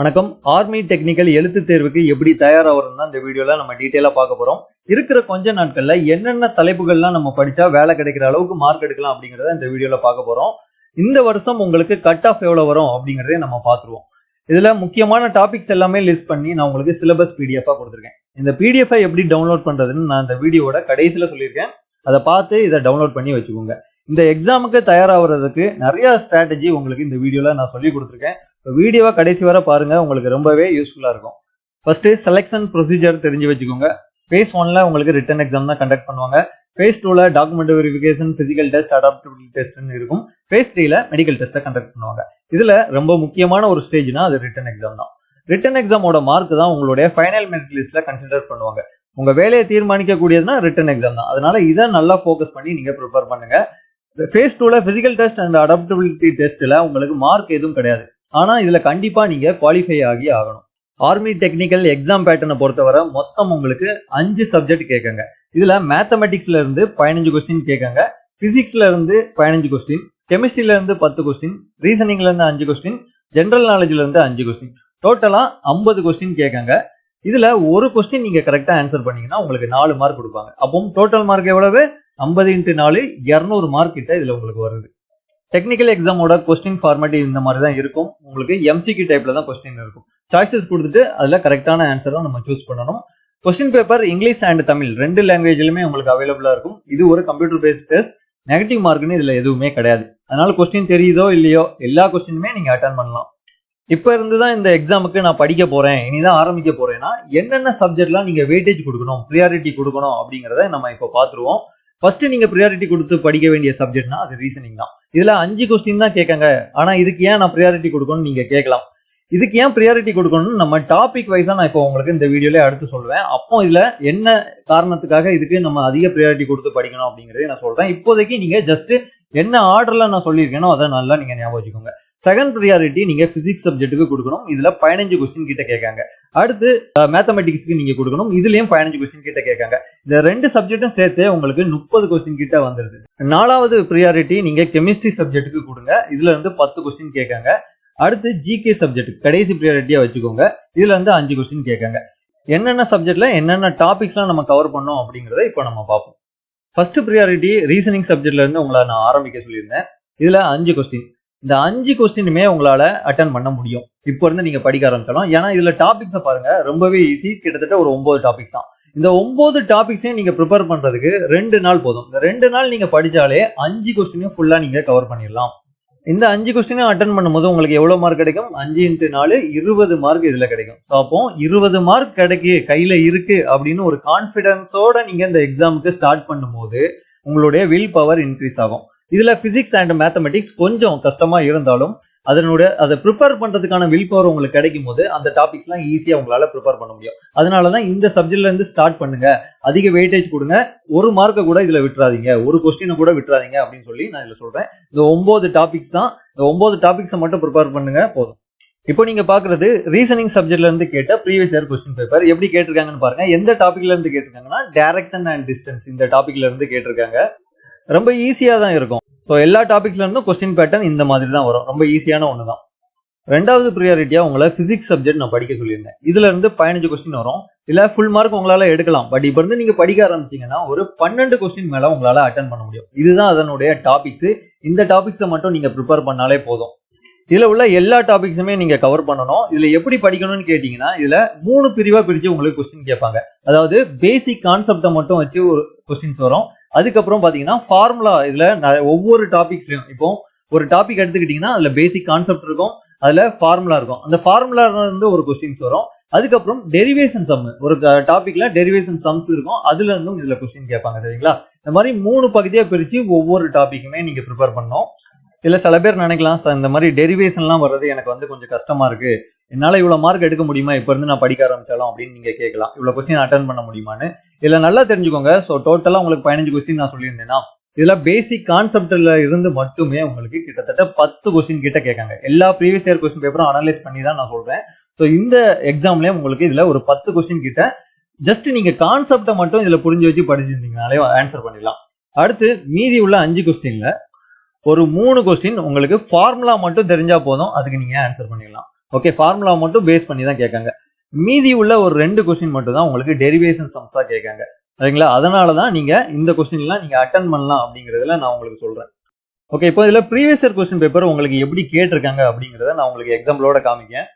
வணக்கம். Army technical எழுத்து தேர்வுக்கு எப்படி தயாராகிறோம் தான் இந்த வீடியோவில் நம்ம டீட்டெயிலாக பார்க்க போகிறோம் இருக்கிற கொஞ்ச நாட்களில் என்னென்ன தலைப்புகள்லாம் நம்ம படித்தா வேலை கிடைக்கிற அளவுக்கு மார்க் எடுக்கலாம் அப்படிங்கிறத இந்த வீடியோவில் பார்க்க போகிறோம் இந்த வருஷம் உங்களுக்கு கட் ஆஃப் எவ்வளோ வரும் அப்படிங்கிறதே நம்ம பார்த்துருவோம். இதில் முக்கியமான டாபிக்ஸ் எல்லாமே லிஸ்ட் பண்ணி நான் உங்களுக்கு சிலபஸ் பிடிஎஃபாக கொடுத்துருக்கேன். இந்த பிடிஎஃபை எப்படி டவுன்லோட் பண்ணுறதுன்னு நான் இந்த வீடியோவோட கடைசியில் சொல்லியிருக்கேன். அதை பார்த்து இதை டவுன்லோட் பண்ணி வச்சுக்கோங்க. இந்த எக்ஸாமுக்கு தயாராகிறதுக்கு நிறைய ஸ்ட்ராட்டஜி உங்களுக்கு இந்த வீடியோவில் நான் சொல்லி கொடுத்துருக்கேன். வீடியோவை கடைசி வரை பாருங்க உங்களுக்கு ரொம்பவே யூஸ்ஃபுல்லாக இருக்கும். ஃபஸ்ட்டு செலெக்ஷன் ப்ரொசீஜர் தெரிஞ்சு வச்சுக்கோங்க. ஃபேஸ் ஒன்ல உங்களுக்கு ரிட்டன் எக்ஸாம் தான் கண்டக்ட் பண்ணுவாங்க. ஃபேஸ் டூல document verification physical test adaptability test இருக்கும். ஃபேஸ் த்ரீல மெடிக்கல் டெஸ்ட்டை கண்டக்ட் பண்ணுவாங்க. இதுல ரொம்ப முக்கியமான ஒரு ஸ்டேஜ்னா அது ரிட்டன் எக்ஸாம் தான். ரிட்டன் எக்ஸாமோட மார்க் தான் உங்களுடைய ஃபைனல் மெரிட் லிஸ்ட்ல கன்சிடர் பண்ணுவாங்க. உங்க வேலையை தீர்மானிக்க கூடியதுனா ரிட்டன் எக்ஸாம் தான். அதனால இதை நல்லா ஃபோக்கஸ் பண்ணி நீங்க ப்ரிப்பேர் பண்ணுங்க. ஃபேஸ் டூல பிசிக்கல் டெஸ்ட் அண்ட் அடாப்டபிலிட்டி டெஸ்ட்ல உங்களுக்கு மார்க் எதுவும் கிடையாது. ஆனால் இதில் கண்டிப்பாக நீங்கள் குவாலிஃபை ஆகி ஆகணும். ஆர்மி டெக்னிக்கல் எக்ஸாம் பேட்டர்னை பொறுத்தவரை மொத்தம் உங்களுக்கு அஞ்சு சப்ஜெக்ட் கேட்குங்க. இதில் மேத்தமெட்டிக்ஸ்ல இருந்து பதினஞ்சு கொஸ்டின் கேட்காங்க. பிசிக்ஸ்ல இருந்து பதினஞ்சு கொஸ்டின் கெமிஸ்ட்ரியில இருந்து பத்து கொஸ்டின் ரீசனிங்ல இருந்து அஞ்சு கொஸ்டின் ஜென்ரல் நாலேஜ்ல இருந்து அஞ்சு கொஸ்டின் டோட்டலா ஐம்பது கொஸ்டின் கேட்காங்க. இதுல ஒரு கொஸ்டின் நீங்க கரெக்டா ஆன்சர் பண்ணீங்கன்னா உங்களுக்கு நாலு மார்க் கொடுப்பாங்க. அப்போ டோட்டல் மார்க் எவ்வளவு? ஐம்பது இன்ட்டு நாலு இரநூறு மார்க் கிட்ட இதுல உங்களுக்கு வருது. டெக்னிக்கல் எக்ஸாமோட கொஸ்டின் ஃபார்மேட் இந்த மாதிரி தான் இருக்கும். உங்களுக்கு எம்சிக்யூ டைப்ல தான் கொஸ்டின் இருக்கும். சாய்ஸஸ் கொடுத்துட்டு அதுல கரெக்டான ஆன்சரை நம்ம சூஸ் பண்ணணும். Question paper English and Tamil ரெண்டு லாங்குவேஜ்லயுமே உங்களுக்கு அவைலபிளா இருக்கும். இது ஒரு கம்ப்யூட்டர் பேஸ்ட் டெஸ்ட் நெகட்டிவ் மார்க்னு இதுல எதுவுமே கிடையாது. அதனால கொஸ்டின் தெரியுதோ இல்லையோ எல்லா கொஸ்டினுமே நீங்க அட்டன் பண்ணலாம். இப்ப இருந்து தான் இந்த எக்ஸாமுக்கு நான் படிக்க போறேன். இனிதான் ஆரம்பிக்க போறேன்னா என்னென்ன சப்ஜெக்ட்லாம் நீங்க வெயிட்டேஜ் கொடுக்கணும் ப்ரியாரிட்டி கொடுக்கணும் அப்படிங்கறத நம்ம இப்போ பாத்துருவோம் ஃபர்ஸ்ட் நீங்க ப்ரியாரிட்டி கொடுத்து படிக்க வேண்டிய சப்ஜெக்ட்னா அது ரீசனிங் தான். இதுல அஞ்சு கொஸ்டின் தான் கேட்காங்க. ஆனா இதுக்கு ஏன் நான் ப்ரியாரிட்டி கொடுக்கணும்னு நீங்க கேட்கலாம். இதுக்கு ஏன் ப்ரியாரிட்டி கொடுக்கணும்னு நம்ம டாபிக் வைஸா நான் இப்போ உங்களுக்கு இந்த வீடியோல அடுத்து சொல்லுவேன். அப்போ இதுல என்ன காரணத்துக்காக இதுக்கு நம்ம அதிக ப்ரியாரிட்டி கொடுத்து படிக்கணும் அப்படிங்கறத நான் சொல்றேன். இப்போதைக்கு நீங்க ஜஸ்ட் என்ன ஆர்டர்ல நான் சொல்லியிருக்கேனோ அதை நல்லா நீங்க ஞாபகம் வச்சுக்கோங்க. செகண்ட் ப்ரியாரிட்டி நீங்க பிசிக்ஸ் சப்ஜெக்ட்டுக்கு கொடுக்கணும். இதுல பதினஞ்சு கொஸ்டின் கிட்ட கேட்காங்க. அடுத்து மேத்தமெட்டிக்ஸ்க்கு நீங்க கொடுக்கணும். இதுலயும் பதினஞ்சு கொஸ்டின் கிட்ட கேட்காங்க. இந்த ரெண்டு சப்ஜெக்டும் சேர்த்து உங்களுக்கு முப்பது கொஸ்டின் கிட்ட வந்துருது. நாலாவது ப்ரியாரிட்டி நீங்க கெமிஸ்ட்ரி சப்ஜெக்ட்டுக்கு கொடுங்க. இதுல இருந்து பத்து கொஸ்டின் கேட்காங்க. அடுத்து ஜிகே சப்ஜெக்ட் கடைசி ப்ரியாரிட்டியா வச்சுக்கோங்க. இதுல இருந்து அஞ்சு கொஸ்டின் கேட்காங்க. என்னென்ன சப்ஜெக்ட்ல என்னென்ன டாபிக்ஸ்லாம் நம்ம கவர் பண்ணோம் அப்படிங்கறத இப்போ நம்ம பார்ப்போம். ஃபர்ஸ்ட் ப்ரியாரிட்டி ரீசனிங் சப்ஜெக்ட்ல இருந்து உங்களை நான் ஆரம்பிக்க சொல்லியிருந்தேன். இதுல அஞ்சு கொஸ்டின் இந்த அஞ்சு கொஸ்டினுமே உங்களால அட்டன் பண்ண முடியும். இப்போ இருந்து நீங்க படிக்க ஆரம்பிச்சாலும் ஏன்னா இதுல டாபிக்ஸை பாருங்க ரொம்பவே ஈஸி கிட்டத்தட்ட ஒரு ஒன்பது டாபிக்ஸ் தான். இந்த ஒன்பது டாபிக்ஸையும் நீங்க ப்ரிப்பேர் பண்றதுக்கு ரெண்டு நாள் போதும். இந்த ரெண்டு நாள் நீங்க படிச்சாலே அஞ்சு கொஸ்டினையும் ஃபுல்லா நீங்க கவர் பண்ணிடலாம். இந்த அஞ்சு கொஸ்டினும் அட்டன் பண்ணும்போது உங்களுக்கு எவ்வளவு மார்க் கிடைக்கும்? அஞ்சு இன்ட்டு நாலு இருபது மார்க் இதுல கிடைக்கும். ஸோ அப்போ இருபது மார்க் கிடைக்கு கையில இருக்கு அப்படின்னு ஒரு கான்பிடன்ஸோட நீங்க இந்த எக்ஸாமுக்கு ஸ்டார்ட் பண்ணும்போது உங்களுடைய வில் பவர் இன்க்ரீஸ் ஆகும். இதுல பிசிக்ஸ் அண்ட் மேத்தமெட்டிக்ஸ் கொஞ்சம் கஷ்டமா இருந்தாலும் அதனோட அதை ப்ரிப்பேர் பண்றதுக்கான வில் பவர் உங்களுக்கு கிடைக்கும் போது அந்த டாபிக்ஸ்லாம் ஈஸியா உங்களால ப்ரிப்பேர் பண்ண முடியும். அதனாலதான் இந்த சப்ஜெக்ட்ல இருந்து ஸ்டார்ட் பண்ணுங்க. அதிக வெயிட்டேஜ் கொடுங்க. ஒரு மார்க்கை கூட இதுல விட்டுறாதீங்க. ஒரு கொஸ்டினை கூட விட்டுறாதீங்க அப்படின்னு சொல்லி நான் இதுல சொல்றேன். இந்த ஒன்பது டாபிக்ஸ் தான் இந்த ஒன்பது டாபிக்ஸை மட்டும் ப்ரிப்பேர் பண்ணுங்க போதும். இப்போ நீங்க பாக்குறது ரீசனிங் சப்ஜெக்ட்ல இருந்து கேட்ட ப்ரீவியஸ் இயர் கொஸ்டின் பேப்பர் எப்படி கேட்டிருக்காங்கன்னு பாருங்க. எந்த டாபிக்ல இருந்து கேட்டிருக்காங்கன்னா டைரக்ஷன் அண்ட் டிஸ்டன்ஸ் இந்த டாபிக்ல இருந்து கேட்டிருக்காங்க. ரொம்ப ஈஸியா தான் இருக்கும். ஸோ எல்லா டாபிக்ஸ்ல இருந்தும் கொஸ்டின் பேட்டர்ன் இந்த மாதிரி தான் வரும். ரொம்ப ஈஸியான ஒன்று தான். ரெண்டாவது ப்ரியாரிட்டியாக உங்களை ஃபிசிக்ஸ் சப்ஜெக்ட் நான் படிக்க சொல்லியிருந்தேன். இதுல இருந்து பதினஞ்சு கொஸ்டின் வரும். இல்லை ஃபுல் மார்க் உங்களால எடுக்கலாம். பட் இப்போ இருந்து நீங்க படிக்க ஆரம்பிச்சீங்கன்னா ஒரு பன்னெண்டு கொஸ்டின் மேல உங்களால் அட்டன் பண்ண முடியும். இதுதான் அதனுடைய டாபிக்ஸ் இந்த டாபிக்ஸை மட்டும் நீங்க ப்ரிப்பேர் பண்ணாலே போதும். இதில் உள்ள எல்லா டாபிக்ஸுமே நீங்க கவர் பண்ணணும். இதில் எப்படி படிக்கணும்னு கேட்டிங்கன்னா இதில் மூணு பிரிவாக பிரித்து உங்களுக்கு கொஸ்டின் கேட்பாங்க. அதாவது பேசிக் கான்செப்டை மட்டும் வச்சு ஒரு கொஸ்டின்ஸ் வரும். அதுக்கப்புறம் பாத்தீங்கன்னா ஃபார்முலா இதுல ஒவ்வொரு டாபிக்ஸ்லயும் இப்போ ஒரு டாபிக் எடுத்துக்கிட்டீங்கன்னா அதுல பேசிக் கான்செப்ட் இருக்கும். அதுல ஃபார்முலா இருக்கும். அந்த ஃபார்முலா இருந்து ஒரு கொஸ்டின்ஸ் வரும். அதுக்கப்புறம் டெரிவேஷன் சம் ஒரு டாபிக்ல டெரிவேஷன் சம்ஸ் இருக்கும். அதுல இருந்தும் இதுல கொஸ்டின் கேட்பாங்க சரிங்களா? இந்த மாதிரி மூணு பகுதியா பிரிச்சு ஒவ்வொரு டாபிக்குமே நீங்க ப்ரிப்பேர் பண்ணணும். இல்ல சில பேர் நினைக்கலாம் சார் இந்த மாதிரி டெரிவேஷன்லாம் வர்றது எனக்கு வந்து கொஞ்சம் கஷ்டமா இருக்கு. என்னால இவ்வளவு மார்க் எடுக்க முடியுமா? இப்ப இருந்து நான் படிக்க ஆரம்பிச்சாலும் அப்படின்னு நீங்க கேட்கலாம். இவ்வளவு கொஸ்டின் அட்டன் பண்ண முடியுமான்னு? இதில் நல்லா தெரிஞ்சுக்கோங்க. ஸோ டோட்டலாக உங்களுக்கு பதினஞ்சு கொஸ்டின் நான் சொல்லியிருந்தேன்னா இதில் பேசிக் கான்செப்டில் இருந்து மட்டுமே உங்களுக்கு கிட்டத்தட்ட பத்து கொஸ்டின் கிட்ட கேட்காங்க. எல்லா ப்ரீவியஸ் இயர் கொஸ்டின் பேப்பரும் அனலைஸ் பண்ணி தான் நான் சொல்கிறேன் ஸோ இந்த எக்ஸாம்லேயே உங்களுக்கு இதில் ஒரு பத்து கொஸ்டின் கிட்ட ஜஸ்ட் நீங்கள் கான்செப்டை மட்டும் இதில் புரிஞ்சு வச்சு படிச்சிருந்தீங்கனாலே ஆன்சர் பண்ணிடலாம். அடுத்து மீதி உள்ள அஞ்சு கொஸ்டினில் ஒரு மூணு கொஸ்டின் உங்களுக்கு ஃபார்முலா மட்டும் தெரிஞ்சால் போதும். அதுக்கு நீங்கள் ஆன்சர் பண்ணிடலாம். ஓகே ஃபார்முலா மட்டும் பேஸ் பண்ணி தான் கேட்காங்க. மீதி உள்ள ஒரு ரெண்டு கொஸ்டின் மட்டும் தான் உங்களுக்கு டெரிவேஷன் சம்ஸாக கேட்காங்க. சரிங்களா? அதனால தான் நீங்க இந்த கொஸ்டின்லாம் நீங்க அட்டன் பண்ணலாம் அப்படிங்கறதுல நான் உங்களுக்கு சொல்றேன். ஓகே இப்போ இதில் ப்ரீவியஸ் இயர் கொஸ்டின் பேப்பர் உங்களுக்கு எப்படி கேட்டிருக்காங்க அப்படிங்கிறத நான் உங்களுக்கு எக்ஸாம்பிளோட காமிக்கேன்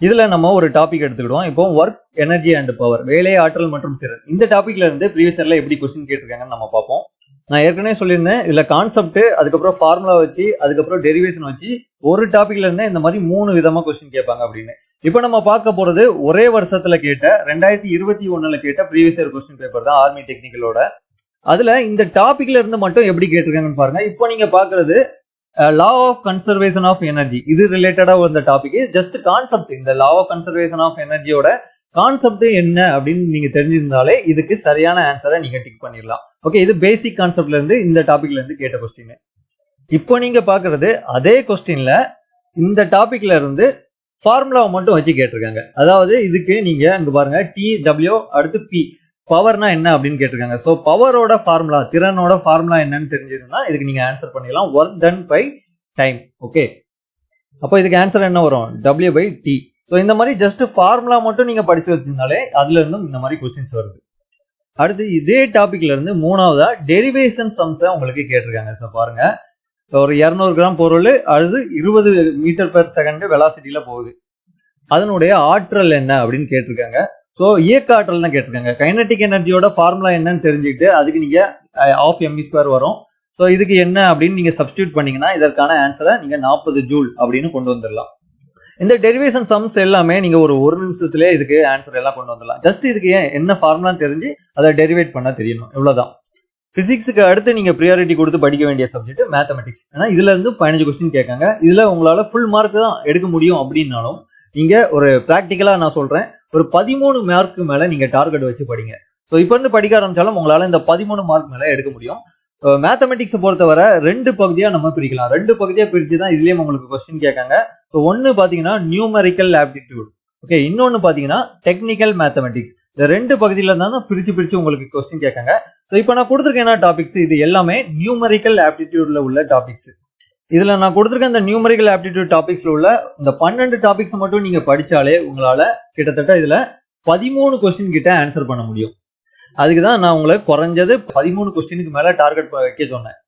இதுல நம்ம ஒரு டாபிக் எடுத்துக்கிடுவோம். இப்போ ஒர்க் எனர்ஜி அண்ட் பவர் வேலை ஆற்றல் மற்றும் திறன். இந்த டாப்பிக்ல இருந்து ப்ரீவியஸ் இயர்ல எப்படி கொஸ்டின் கேட்டிருக்காங்கன்னு நம்ம பார்ப்போம். நான் ஏற்கனவே சொல்லியிருந்தேன் இதில் கான்செப்ட் அதுக்கப்புறம் ஃபார்முலா வச்சு அதுக்கப்புறம் டெரிவேஷன் வச்சு ஒரு டாபிக்ல இருந்தே இந்த மாதிரி மூணு விதமாக கொஸ்டின் கேட்பாங்க அப்படின்னு. இப்போ நம்ம பார்க்க போறது ஒரே வருஷத்துல கேட்ட ரெண்டாயிரத்தி இருபத்தி ஒண்ணுல கேட்ட ப்ரீவியஸ் இயர் கொஸ்டின் பேப்பர் தான் ஆர்மி டெக்னிக்கலோட அதுல இந்த டாபிக்ல இருந்து மட்டும் எப்படி கேட்டிருக்காங்கன்னு பாருங்க. இப்போ நீங்க பாக்குறது law of conservation of energy இது ரிலேட்டடா வந்த டாபிக் ஜஸ்ட் கான்செப்ட் இந்த லா ஆஃப் கன்சர்வேஷன் ஆஃப் எனர்ஜியோட கான்செப்ட் என்ன அப்படின்னு நீங்க தெரிஞ்சிருந்தாலே இதுக்கு சரியான ஆன்சரை நீங்க டிக் பண்ணிடலாம். ஓகே இது பேசிக் கான்செப்ட்ல இருந்து இந்த டாபிக்ல இருந்து கேட்ட கொஸ்டின் இப்போ நீங்க பாக்குறது அதே கொஸ்டின்ல இந்த டாபிக்ல இருந்து ஃபார்முலாவை மட்டும் வச்சு கேட்டிருக்காங்க. அதாவது இதுக்கு நீங்க இங்க பாருங்க டி டபிள்யூ அடுத்து பி பவர்னா என்ன அப்படின்னு கேட்டிருக்காங்க. ஸோ பவரோட ஃபார்முலா திறனோட ஃபார்முலா என்னன்னு தெரிஞ்சிருந்தா இதுக்கு நீங்க ஆன்சர் பண்ணிடலாம். Work done by time okay அப்போ இதுக்கு ஆன்சர் என்ன வரும்? டபிள்யூ பை டி ஸோ இந்த மாதிரி ஜஸ்ட் ஃபார்முலா மட்டும் நீங்க படிச்சு வச்சிருந்தாலே அதுல இருந்தும் இந்த மாதிரி கொஸ்டின்ஸ் வருது. அடுத்து இதே டாபிக்ல இருந்து மூணாவதா டெரிவேஷன் சம்ஸை உங்களுக்கு கேட்டிருக்காங்க. ஸோ பாருங்க. ஒரு இரநூறு கிராம் பொருள் அது இருபது மீட்டர் பெர் செகண்ட் வெலாசிட்டியில் போகுது. அதனுடைய ஆற்றல் என்ன அப்படின்னு கேட்டிருக்காங்க. ஸோ இயக்க ஆற்றல் தான் கேட்டிருக்காங்க? கைனட்டிக் எனர்ஜியோட ஃபார்முலா என்னன்னு தெரிஞ்சுக்கிட்டு அதுக்கு நீங்கள் ஆஃப் எம்இ ஸ்கொயர் வரும். ஸோ இதுக்கு என்ன அப்படின்னு நீங்கள் சப்ஸ்டியூட் பண்ணீங்கன்னா இதற்கான ஆன்சரை நீங்கள் நாற்பது ஜூல் அப்படின்னு கொண்டு வந்துடலாம். இந்த டெரிவேஷன் சம்ஸ் எல்லாமே நீங்க ஒரு ஒரு நிமிஷத்துலேயே இதுக்கு ஆன்சர் எல்லாம் கொண்டு வந்துடலாம். ஜஸ்ட் இதுக்கு ஏன் என்ன ஃபார்முலான்னு தெரிஞ்சு அதை டெரிவேட் பண்ண தெரியணும். இவ்வளோதான் பிசிக்ஸுக்கு அடுத்து நீங்க ப்ரியாரிட்டி கொடுத்து படிக்க வேண்டிய சப்ஜெக்ட் மேத்தமெட்டிக்ஸ் ஏன்னா இதுல இருந்து பதினஞ்சு கொஸ்டின் கேட்காங்க. இதுல உங்களால ஃபுல் மார்க் தான் எடுக்க முடியும் அப்படின்னாலும் நீங்க ஒரு ப்ராக்டிக்கலா நான் சொல்றேன். ஒரு பதிமூணு மார்க்கு மேல நீங்க டார்கெட் வச்சு படிங்க. ஸோ இப்போ இருந்து படிக்க ஆரம்பிச்சாலும் உங்களால இந்த பதிமூணு மார்க் மேல எடுக்க முடியும். மேத்தமெட்டிக்ஸ் பொறுத்தவரை ரெண்டு பகுதியா நம்ம பிரிக்கலாம். ரெண்டு பகுதியா பிரித்து தான் இதுலயும் உங்களுக்கு கொஸ்டின் கேட்காங்க. ஸோ ஒன்று பாத்தீங்கன்னா நியூமரிக்கல் ஆப்டிடியூட் ஓகே இன்னொன்று பாத்தீங்கன்னா டெக்னிக்கல் மேத்தமெட்டிக்ஸ் இந்த ரெண்டு பகுதியில் தான் பிரித்து பிரித்து உங்களுக்கு கொஸ்டின் கேட்காங்க. ஸோ இப்போ நான் கொடுத்துருக்க என்ன டாபிக்ஸ் இது எல்லாமே நியூமரிக்கல் ஆப்டிடியூட்ல உள்ள டாபிக்ஸ் இதில் நான் கொடுத்துருக்க இந்த நியூமரிக்கல் ஆப்டிடியூட் டாபிக்ஸ்ல உள்ள இந்த பன்னெண்டு டாபிக்ஸ் மட்டும் நீங்க படிச்சாலே உங்களால கிட்டத்தட்ட இதுல பதிமூணு கொஸ்டின் கிட்ட ஆன்சர் பண்ண முடியும். அதுக்கு தான் நான் உங்களை குறைஞ்சது பதிமூணு கொஸ்டினுக்கு மேல டார்கெட் வைக்க சொன்னேன்.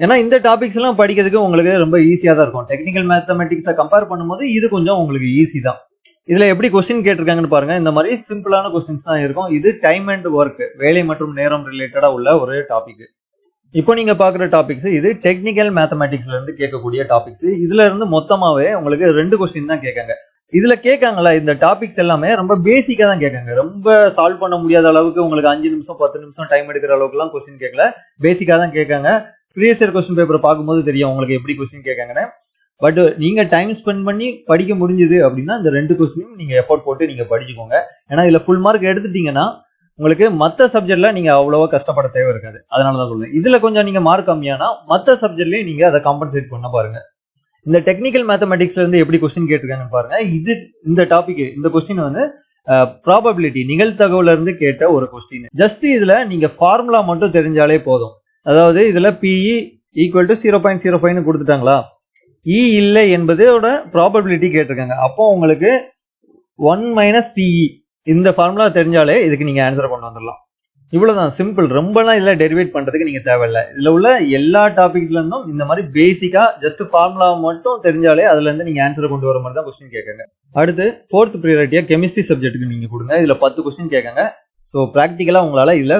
ஏன்னா இந்த டாபிக்ஸ் எல்லாம் படிக்கிறதுக்கு உங்களுக்கு ரொம்ப ஈஸியாக தான் இருக்கும். டெக்னிக்கல் மேத்தமெட்டிக்ஸை கம்பேர் பண்ணும்போது இது கொஞ்சம் உங்களுக்கு ஈஸி தான். இதுல எப்படி கொஸ்டின் கேட்டிருக்காங்கன்னு பாருங்க. இந்த மாதிரி சிம்பிளான கொஸ்டின்ஸ் தான் இருக்கும். இது டைம் அண்ட் ஒர்க் வேலை மற்றும் நேரம் ரிலேட்டடா உள்ள ஒரு டாபிக் இப்போ நீங்க பாக்குற டாபிக்ஸ் இது டெக்னிக்கல் மேத்தமேட்டிக்ஸ்ல இருந்து கேட்கக்கூடிய டாபிக்ஸ் இதுல இருந்து மொத்தமாவே உங்களுக்கு ரெண்டு கொஸ்டின் தான் கேட்காங்க. இதுல கேட்காங்களா இந்த டாபிக்ஸ் எல்லாமே ரொம்ப பேசிக்கா தான் கேட்காங்க. ரொம்ப சால்வ் பண்ண முடியாத அளவுக்கு உங்களுக்கு அஞ்சு நிமிஷம் பத்து நிமிஷம் டைம் எடுக்கிற அளவுக்கு எல்லாம் கொஸ்டின் கேட்கல பேசிக்கா தான் கேட்காங்க. ப்ரீவியஸ் இயர் கொஸ்டின் பேப்பர் பார்க்கும்போது தெரியும் உங்களுக்கு எப்படி கொஸ்டின் கேட்காங்கன்னு. பட் நீங்க டைம் ஸ்பெண்ட் பண்ணி படிக்க முடிஞ்சது அப்படின்னா இந்த ரெண்டு கொஸ்டினும் நீங்க எஃபோர்ட் போட்டு நீங்க படிச்சுக்கோங்க. ஏன்னா இதுல ஃபுல் மார்க் எடுத்துட்டீங்கன்னா உங்களுக்கு மற்ற சப்ஜெக்ட்ல நீங்க அவ்வளவா கஷ்டப்பட தேவை இருக்காது. அதனால தான் சொல்றேன். இதுல கொஞ்சம் நீங்க மார்க் கம்மியானா மற்ற சப்ஜெக்ட்லயும் நீங்க அதை காம்பன்சேட் பண்ண பாருங்க. இந்த டெக்னிக்கல் மேத்தமெட்டிக்ஸ்ல இருந்து எப்படி கொஸ்டின் கேட்டிருக்காங்கன்னு பாருங்க. இது இந்த டாபிக் இந்த கொஸ்டின் வந்து ப்ராபபிலிட்டி நிகழ்த்தகவுல இருந்து கேட்ட ஒரு கொஸ்டின் ஜஸ்ட் இதுல நீங்க ஃபார்முலா மட்டும் தெரிஞ்சாலே போதும். அதாவது இதுல PE equal to zero point zero ஃபைவ்னு கொடுத்துட்டாங்களா? இ இல்லை என்பதோட ப்ராபபிலிட்டி கேட்டிருக்காங்க. அப்போ உங்களுக்கு ஒன் மைனஸ் பிஇ இந்த ஃபார்முலா தெரிஞ்சாலே இதுக்கு நீங்க ஆன்சர் கொண்டு வந்துடலாம். இவ்வளவுதான். சிம்பிள் ரொம்பலாம் இதில் டெரிவேட் பண்றதுக்கு நீங்க தேவையில்லை. இதுல உள்ள எல்லா டாபிக்லேருந்தும் இந்த மாதிரி பேசிக்கா ஜஸ்ட் ஃபார்முலா மட்டும் தெரிஞ்சாலே அதுல இருந்து நீங்க ஆன்சர் கொண்டு வர மாதிரி தான் கொஸ்டின் கேட்காங்க. அடுத்து ஃபோர்த் ப்ரியாரிட்டியா கெமிஸ்ட்ரி சப்ஜெக்ட்டுக்கு நீங்க கொடுங்க. இதுல பத்து கொஸ்டின் கேட்காங்க. ஸோ ப்ராக்டிக்கலா உங்களால இதுல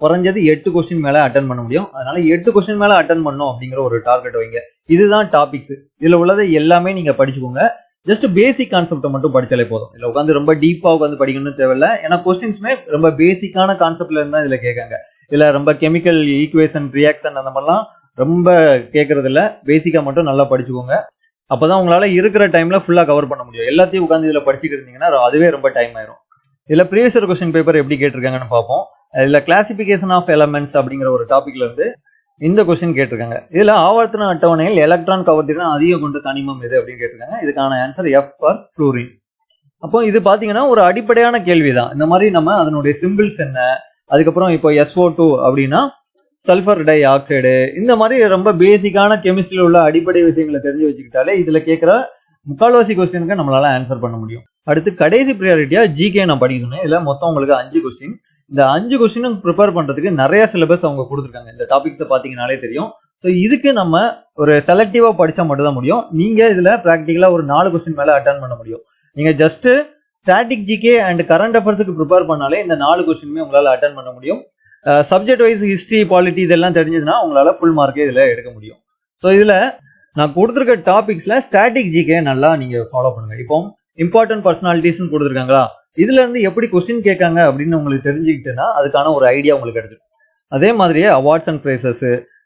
குறைஞ்சது எட்டு கொஸ்டின் மேல அட்டன் பண்ண முடியும். அதனால எட்டு கொஸ்டின் மேல அட்டன் பண்ணும் அப்படிங்கிற ஒரு டார்கெட் வைங்க. இதுதான் டாபிக்ஸ் இதுல உள்ளதை எல்லாமே நீங்க படிச்சுக்கோங்க. ஜஸ்ட் பேசிக் கான்செப்டை மட்டும் படிச்சாலே போதும். இல்லை உட்காந்து ரொம்ப டீப்பா உட்காந்து படிக்கணும்னு தேவையில்ல. ஏன்னா கொஸ்டின்ஸ்மே ரொம்ப பேசிக்கான கான்செப்ட்ல இருந்தா இதுல கேட்காங்க. இல்லை ரொம்ப கெமிக்கல் ஈக்குவேஷன் ரியாக்ஷன் அந்த மாதிரிலாம் ரொம்ப கேட்கறது இல்ல பேசிக்கா மட்டும் நல்லா படிச்சுக்கோங்க. அப்பதான் உங்களால இருக்கிற டைம்ல ஃபுல்லா கவர் பண்ண முடியும். எல்லாத்தையும் உட்காந்து இதுல படிச்சுட்டு இருந்தீங்கன்னா அதுவே ரொம்ப டைம் ஆயிரும். இதுல ப்ரீவியஸ் கொஸ்டின் பேப்பர் எப்படி கேட்டிருக்காங்கன்னு பார்ப்போம். இதில் கிளாசிஃபிகேஷன் ஆஃப் எலமெண்ட்ஸ் அப்படிங்கிற ஒரு டாப்பிக்கில் வந்து இந்த கொஸ்டின் கேட்டிருக்காங்க. இதில் ஆவர்த்தன அட்டவணையில் எலக்ட்ரான் கவர்த்திறன் அதிகம் கொண்ட தனிமம் எது அப்படின்னு கேட்டிருக்காங்க. இதுக்கான ஆன்சர் எஃப் ஃபார் ஃப்ளூரின் அப்போ இது பார்த்தீங்கன்னா ஒரு அடிப்படையான கேள்விதான். இந்த மாதிரி நம்ம அதனுடைய சிம்பிள்ஸ் என்ன? அதுக்கப்புறம் இப்போ எஸ்ஓ டூ அப்படின்னா சல்ஃபர் டை ஆக்சைடு இந்த மாதிரி ரொம்ப பேசிக்கான கெமிஸ்ட்ரியில் உள்ள அடிப்படை விஷயங்களை தெரிஞ்சு வச்சுக்கிட்டாலே இதில் கேட்குற முக்கால்வாசி கொஸ்டினுக்கு நம்மளால ஆன்சர் பண்ண முடியும். அடுத்து கடைசி ப்ரியாரிட்டியாக ஜிகே நான் படிக்கணும் இதில் மொத்தம் உங்களுக்கு அஞ்சு கொஸ்டின் இந்த அஞ்சு கொஸ்டினும் ப்ரிப்பேர் பண்ணுறதுக்கு நிறைய சிலபஸ் அவங்க கொடுத்துருக்காங்க. இந்த டாபிக்ஸை பார்த்தீங்கனாலே தெரியும். ஸோ இதுக்கு நம்ம ஒரு செலக்டிவாக படித்தா மட்டும்தான் முடியும். நீங்கள் இதில் ப்ராக்டிக்கலாக ஒரு நாலு கொஸ்டின் மேலே அட்டன் பண்ண முடியும். நீங்கள் just static GK and current அஃபேர்ஸுக்கு prepare பண்ணாலே இந்த நாலு கொஸ்டினுமே உங்களால் அட்டன் பண்ண முடியும். சப்ஜெக்ட் வைஸ் ஹிஸ்ட்ரி பாலிட்டி இதெல்லாம் தெரிஞ்சதுன்னா உங்களால் ஃபுல் மார்க்கே இதில் எடுக்க முடியும். ஸோ இதில் நான் கொடுத்துருக்க டாபிக்ஸில் ஸ்டாட்டிக் ஜிகே நல்லா நீங்கள் ஃபாலோ பண்ணுங்கள் இப்போ இம்பார்ட்டன்ட் பர்சனாலிட்டிஸ்னு கொடுத்துருக்காங்களா? இதுல இருந்து எப்படி கொஸ்டின் கேட்காங்க அப்படின்னு உங்களுக்கு தெரிஞ்சுக்கிட்டுன்னா அதுக்கான ஒரு ஐடியா உங்களுக்கு கிடைச்சிடும். அதே மாதிரியே awards and prizes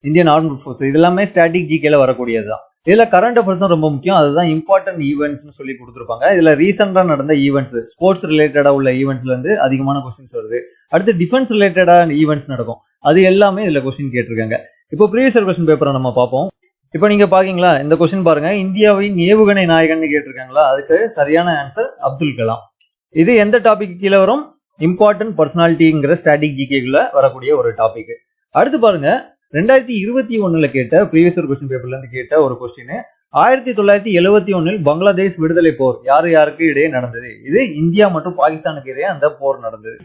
Indian army force இது எல்லாமே ஸ்டாட்டிக் ஜிகேல வரக்கூடியது தான் இதுல கரண்ட் தான் ரொம்ப முக்கியம். அதுதான் இம்பார்ட்டன்ட் ஈவெண்ட்ஸ்னு சொல்லி கொடுத்துருப்பாங்க. இதுல ரீசெண்டா நடந்த ஈவெண்ட்ஸ் ஸ்போர்ட்ஸ் ரிலேட்டடா உள்ள ஈவெண்ட்ஸ்லேருந்து அதிகமான கொஸ்டின்ஸ் வருது. அடுத்து டிஃபென்ஸ் ரிலேட்டடா ஈவெண்ட்ஸ் நடக்கும். அது எல்லாமே இதுல கொஸ்டின் கேட்டிருக்காங்க. இப்போ ப்ரீவியஸ் கொஸ்டின் பேப்பரை நம்ம பார்ப்போம். இப்போ நீங்க பாக்கீங்களா? இந்த கொஸ்டின் பாருங்க. இந்தியாவின் ஏவுகணை நாயகன் கேட்டிருக்காங்களா? அதுக்கு சரியான ஆன்சர் அப்துல் கலாம். இது எந்த டாபிக் கீழே வரும்? இம்பார்ட்டன்ட் பர்சனாலிட்டிங்கிற ஸ்டாட்டிக் ஜிகேக்குள்ள வரக்கூடிய ஒரு டாபிக் அடுத்து பாருங்க. ரெண்டாயிரத்தி இருபத்தி ஒன்னுல கேட்ட ப்ரீவியஸ் கொஸ்டின் பேப்பர்ல இருந்து கேட்ட ஒரு கொஸ்டின் ஆயிரத்தி தொள்ளாயிரத்தி எழுபத்தி ஒன்னில் பங்களாதேஷ் விடுதலை போர் யாரு யாருக்கு இடையே நடந்தது? இது இந்தியா மற்றும் பாகிஸ்தானுக்கு இடையே அந்த போர் நடந்தது.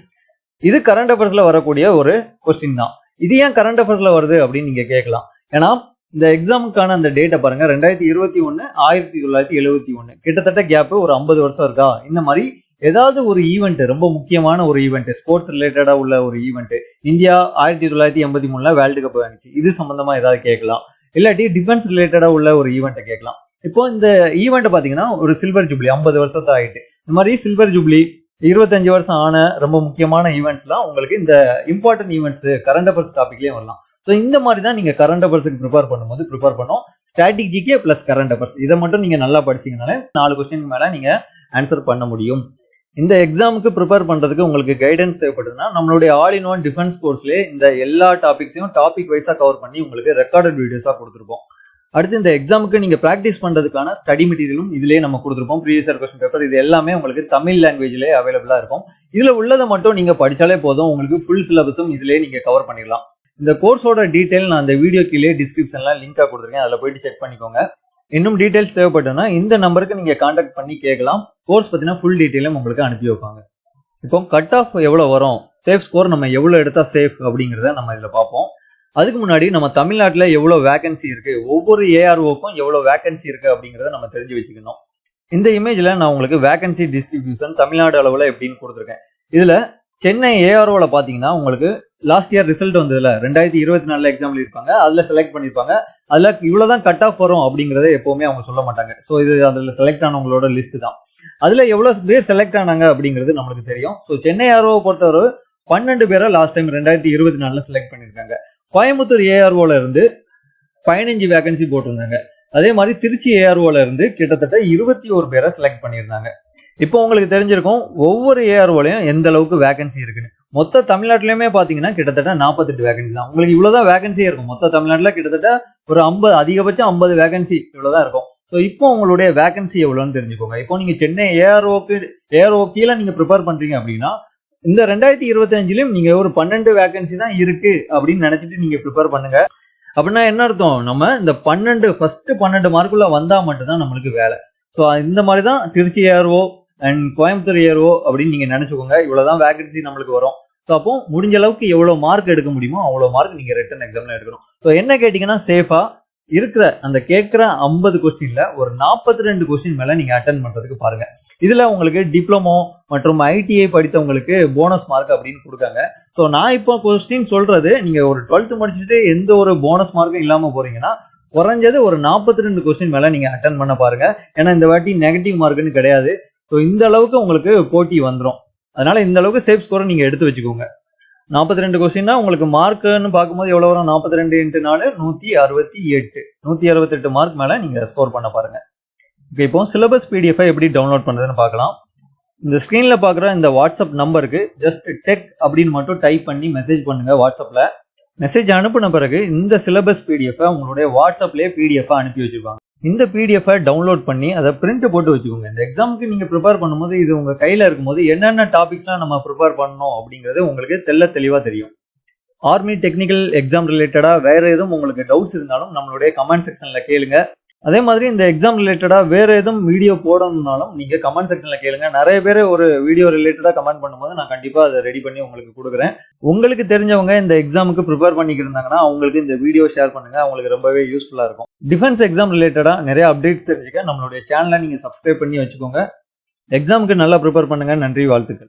இது கரண்ட் அஃபேர்ஸ்ல வரக்கூடிய ஒரு கொஸ்டின் தான். இது ஏன் கரண்ட் அஃபேர்ஸ்ல வருது அப்படின்னு நீங்க கேட்கலாம். ஏன்னா இந்த எக்ஸாமுக்கான அந்த டேட்டை பாருங்க. ரெண்டாயிரத்தி இருபத்தி ஒன்னு ஆயிரத்தி தொள்ளாயிரத்தி எழுபத்தி ஒன்னு கிட்டத்தட்ட கேப் ஒரு ஐம்பது வருஷம் இருக்கா? இந்த மாதிரி ஏதாவது ஒரு ஈவெண்ட் ரொம்ப முக்கியமான ஒரு ஈவெண்ட் ஸ்போர்ட்ஸ் ரிலேட்டடா உள்ள ஒரு ஈவெண்ட் இந்தியா ஆயிரத்தி தொள்ளாயிரத்தி எண்பத்தி மூணுல வேர்ல்டு கப் வந்துச்சு இது சம்பந்தமா ஏதாவது கேட்கலாம். இல்லாட்டி டிஃபென்ஸ் ரிலேட்டடா உள்ள ஒரு ஈவெண்ட்டை கேட்கலாம். இப்போ இந்த ஈவெண்ட் பாத்தீங்கன்னா ஒரு சில்வர் ஜூப்ளி ஐம்பது வருஷத்தை ஆயிட்டு. இந்த மாதிரி சில்வர் ஜூப்ளி இருபத்தஞ்சு வருஷம் ஆன ரொம்ப முக்கியமான ஈவெண்ட்ஸ்லாம் உங்களுக்கு இந்த இம்பார்ட்டன்ட் ஈவெண்ட்ஸ் கரண்ட் அஃபேர்ஸ் டாபிக்லயே வரலாம். ஸோ இந்த மாதிரி தான் நீங்க கரண்ட் அஃபேர்ஸுக்கு ப்ரிப்பேர் பண்ணும்போது ப்ரிப்பேர் பண்ணோம். Static GK plus current affairs இதை மட்டும் நீங்க நல்லா படிச்சீங்கனாலே நாலு கொஸ்டின் மேல நீங்க ஆன்சர் பண்ண முடியும். இந்த எக்ஸாமுக்கு ப்ரிப்பேர் பண்ணுறதுக்கு உங்களுக்கு கைடன்ஸ் தேவைப்படுதுன்னா நம்மளுடைய ஆல் இன் ஒன் டிஃபென்ஸ் கோர்ஸ்லேயே இந்த எல்லா டாபிக்ஸையும் டாபிக் வைஸாக கவர் பண்ணி உங்களுக்கு ரெக்கார்டட் வீடியோஸாக கொடுத்துருப்போம். அடுத்து இந்த எக்ஸாமுக்கு நீங்கள் ப்ராக்டிஸ் பண்றதுக்கான ஸ்டடி மெட்டீரியலும் இதிலேயே நம்ம கொடுத்துருப்போம். ப்ரீவியஸ் கொஸ்டின் பேப்பர் இது எல்லாமே உங்களுக்கு தமிழ் லாங்குவேஜ்லேயே அவைலபிளாக இருக்கும். இதில் உள்ளதை மட்டும் நீங்கள் படித்தாலே போதும். உங்களுக்கு ஃபுல் சிலபஸும் இதிலேயே நீங்கள் கவர் பண்ணிடலாம். இந்த கோர்ஸோட டீட்டெயில் நான் அந்த வீடியோ கீழே டிஸ்கிரிப்ஷனில் லிங்காக கொடுத்துருக்கேன். அதில் போயிட்டு செக் பண்ணிக்கோங்க. இன்னும் டீடைல்ஸ் தேவைப்பட்டதுன்னா இந்த நம்பருக்கு நீங்கள் காண்டாக்ட் பண்ணி கேட்கலாம். கோர்ஸ் பார்த்தீங்கன்னா ஃபுல் டீட்டெயிலும் உங்களுக்கு அனுப்பி வைப்பாங்க. இப்போ கட் ஆஃப் எவ்வளோ வரும்? சேஃப் ஸ்கோர் நம்ம எவ்வளோ எடுத்தால் சேஃப் அப்படிங்கிறத நம்ம இதில் பார்ப்போம். அதுக்கு முன்னாடி நம்ம தமிழ்நாட்டில் எவ்வளோ வேகன்சி இருக்குது ஒவ்வொரு ஏஆர்ஓக்கும் எவ்வளோ வேகன்சி இருக்குது அப்படிங்கிறத நம்ம தெரிஞ்சு வச்சுக்கணும். இந்த இமேஜில் நான் உங்களுக்கு வேகன்சி டிஸ்ட்ரிபியூஷன் தமிழ்நாடு அளவில் எப்படின்னு கொடுத்துருக்கேன். இதில் சென்னை ஏஆர்ஓவில் பார்த்தீங்கன்னா உங்களுக்கு லாஸ்ட் இயர் ரிசல்ட் வந்ததுல ரெண்டாயிரத்தி இருபத்தி நாலில் எக்ஸாம் இருப்பாங்க. அதில் செலக்ட் பண்ணிருப்பாங்க. இவ்வளோ தான் கட் ஆஃப் வரும் அப்படிங்கிறத எப்போவுமே அவங்க சொல்ல மாட்டாங்க. ஸோ இது அதில் செலக்ட் ஆனவங்களோட லிஸ்ட் தான். அதில் எவ்வளோ பேர் செலக்ட் ஆனாங்க அப்படிங்கிறது நம்மளுக்கு தெரியும். ஸோ சென்னை ஆர்ஓ பொறுத்தவரை பன்னெண்டு பேரை லாஸ்ட் டைம் ரெண்டாயிரத்தி இருபத்தி நாலில் செலக்ட் பண்ணியிருக்காங்க கோயம்புத்தூர் ஏஆர்ஓவில் இருந்து பதினஞ்சு வேகன்சி போட்டிருந்தாங்க. அதே மாதிரி திருச்சி ஏஆர்ஓவில் இருந்து கிட்டத்தட்ட இருபத்தி ஒரு பேரை செலக்ட் பண்ணியிருந்தாங்க. இப்போ உங்களுக்கு தெரிஞ்சிருக்கும் ஒவ்வொரு ஏஆர்ஓலையும் எந்த அளவுக்கு வேகன்சி இருக்குன்னு. மொத்த தமிழ்நாட்டிலுமே பாத்தீங்கன்னா கிட்டத்தட்ட நாற்பத்தெட்டு வேகன்சி தான். உங்களுக்கு இவ்வளவுதான் வேகன்சியே இருக்கும். மொத்த தமிழ்நாட்டில் கிட்டத்தட்ட ஒரு ஐம்பது அதிகபட்சம் ஐம்பது வேகன்சி இவ்வளவுதான் இருக்கும். ஸோ இப்போ உங்களுடைய வேகன்சி எவ்வளோன்னு தெரிஞ்சுக்கோங்க. இப்போ நீங்க சென்னை ஏஆர்ஓக்கு ஏஆர்ஓ கீழே நீங்க ப்ரிப்பேர் பண்றீங்க அப்படின்னா இந்த ரெண்டாயிரத்தி இருபத்தஞ்சிலையும் நீங்கள் நீங்க ஒரு பன்னெண்டு வேகன்சி தான் இருக்கு அப்படின்னு நினைச்சிட்டு நீங்க ப்ரிப்பேர் பண்ணுங்க. அப்படின்னா என்ன அர்த்தம்? நம்ம இந்த பன்னெண்டு ஃபர்ஸ்ட் பன்னெண்டு மார்க்குள்ள வந்தா மட்டும்தான் நம்மளுக்கு வேலை. ஸோ இந்த மாதிரி தான் திருச்சி ஏஆர்ஓ அண்ட் கோயம்புத்தூர் ஏறுவோ அப்படின்னு நீங்க நினைச்சுக்கோங்க இவ்வளவுதான் வேகன்சி நம்மளுக்கு வரும். ஸோ அப்போ முடிஞ்ச அளவுக்கு எவ்வளவு மார்க் எடுக்க முடியுமோ அவ்வளவு மார்க் நீங்க ரிட்டன் எக்ஸாம்ல எடுக்கணும். ஸோ என்ன கேட்டீங்கன்னா சேஃபா இருக்கிற அந்த கேட்குற ஐம்பது கொஸ்டின்ல ஒரு நாற்பத்தி ரெண்டு கொஸ்டின் மேல நீங்க அட்டன் பண்றதுக்கு பாருங்க. இதுல உங்களுக்கு டிப்ளமோ மற்றும் ஐடிஐ படித்தவங்களுக்கு போனஸ் மார்க் அப்படின்னு கொடுக்காங்க. ஸோ நான் இப்போ கொஸ்டின் சொல்றது நீங்க ஒரு டுவெல்த் முடிச்சுட்டு எந்த ஒரு போனஸ் மார்க்கும் இல்லாம போறீங்கன்னா குறைஞ்சது ஒரு நாற்பத்தி ரெண்டு கொஸ்டின் மேல நீங்க அட்டன் பண்ண பாருங்க. ஏன்னா இந்த வாட்டி நெகட்டிவ் மார்க்னு கிடையாது. ஸோ இந்த அளவுக்கு உங்களுக்கு போட்டி வந்துடும் அதனால இந்த அளவுக்கு சேஃப் ஸ்கோரை நீங்கள் எடுத்து வச்சுக்கோங்க. நாற்பத்தி ரெண்டு கொஸ்டின்னா உங்களுக்கு மார்க்குன்னு பார்க்கும்போது எவ்வளோ வரும்? நாற்பத்தி ரெண்டு இன்ட்டு நாலு நூற்றி அறுபத்தி எட்டு. நூற்றி அறுபத்தெட்டு மார்க் மேலே நீங்கள் ஸ்கோர் பண்ண பாருங்க. ஓகே இப்போ சிலபஸ் பிடிஎஃபை எப்படி டவுன்லோட் பண்ணுறதுன்னு பார்க்கலாம். இந்த ஸ்க்ரீனில் பார்க்குற இந்த வாட்ஸ்அப் நம்பருக்கு ஜஸ்ட் டெக் அப்படின்னு மட்டும் டைப் பண்ணி மெசேஜ் பண்ணுங்கள் வாட்ஸ்அப்பில் மெசேஜ் அனுப்பின பிறகு இந்த சிலபஸ் பிடிஎஃபை உங்களுடைய வாட்ஸ்அப்லேயே பிடிஎஃப் அனுப்பி வச்சுருப்பாங்க. இந்த பிடிஎஃபை டவுன்லோட் பண்ணி அதை பிரிண்ட் போட்டு வச்சுக்கோங்க. இந்த எக்ஸாமுக்கு நீங்கள் ப்ரிப்பேர் பண்ணும்போது இது உங்கள் கையில் இருக்கும்போது என்னென்ன டாபிக்ஸ்லாம் நம்ம ப்ரிப்பேர் பண்ணணும் அப்படிங்கிறது உங்களுக்கு தெல்ல தெளிவா தெரியும். ஆர்மி டெக்னிக்கல் எக்ஸாம் ரிலேட்டடா வேற எதுவும் உங்களுக்கு டவுட்ஸ் இருந்தாலும் நம்மளுடைய கமெண்ட் செக்ஷன்ல கேளுங்க. அதே மாதிரி இந்த எக்ஸாம் ரிலேட்டடாக வேறு எதுவும் வீடியோ போடணும்னாலும் நீங்கள் கமெண்ட் செக்ஷனில் கேளுங்க. நிறைய பேர் ஒரு வீடியோ ரிலேட்டடாக கமெண்ட் பண்ணும்போது நான் கண்டிப்பாக அதை ரெடி பண்ணி உங்களுக்கு கொடுக்குறேன். உங்களுக்கு தெரிஞ்சவங்க இந்த எக்ஸாமுக்கு ப்ரிப்பேர் பண்ணிக்கிருந்தாங்கன்னா அவங்களுக்கு இந்த வீடியோ ஷேர் பண்ணுங்கள் அவங்களுக்கு ரொம்பவே யூஸ்ஃபுல்லாக இருக்கும். டிஃபென்ஸ் எக்ஸாம் ரிலேட்டடாக நிறைய அப்டேட்ஸ் தெரிஞ்சுக்க. நம்மளுடைய சேனலை நீங்கள் சப்ஸ்கிரைப் பண்ணி வச்சுக்கோங்க. எக்ஸாமுக்கு நல்லா ப்ரிப்பேர் பண்ணுங்க. நன்றி வாழ்த்துக்கள்.